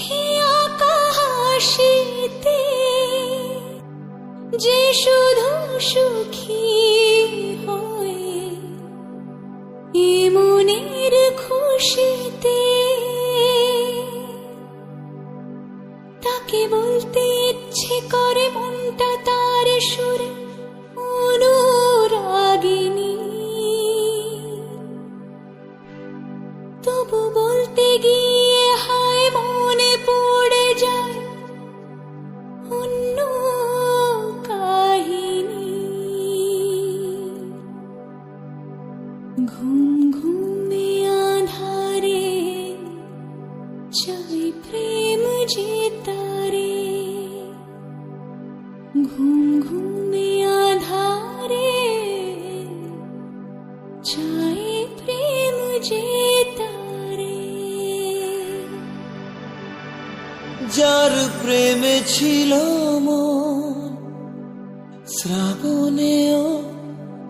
মুখে আকাশিতে যে শুধু সুখী হয়ে মনের খুশিতে তাকে বলতে ইচ্ছে করে মনটা তার সুরে অনুরাগিনী। তবু বলতে গিয়ে ঘুম ঘুমে আধারে চাই প্রেম যে তারে। ঘুম ঘুমে আধারে প্রেম যে তারে। যার প্রেমে ছিল মন, শ্রাবণেও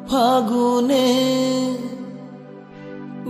ফাগুনে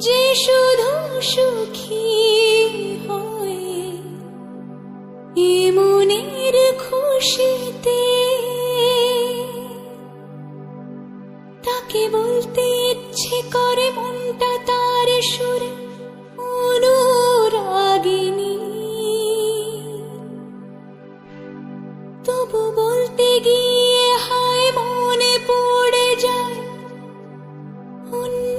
যে শুধু সুখী হয়ে মনের খুশিতে তাকে বলতে ইচ্ছে করে মনটা তার সুরে তবু বলতে গিয়ে হায় মনে পড়ে যায় অন্য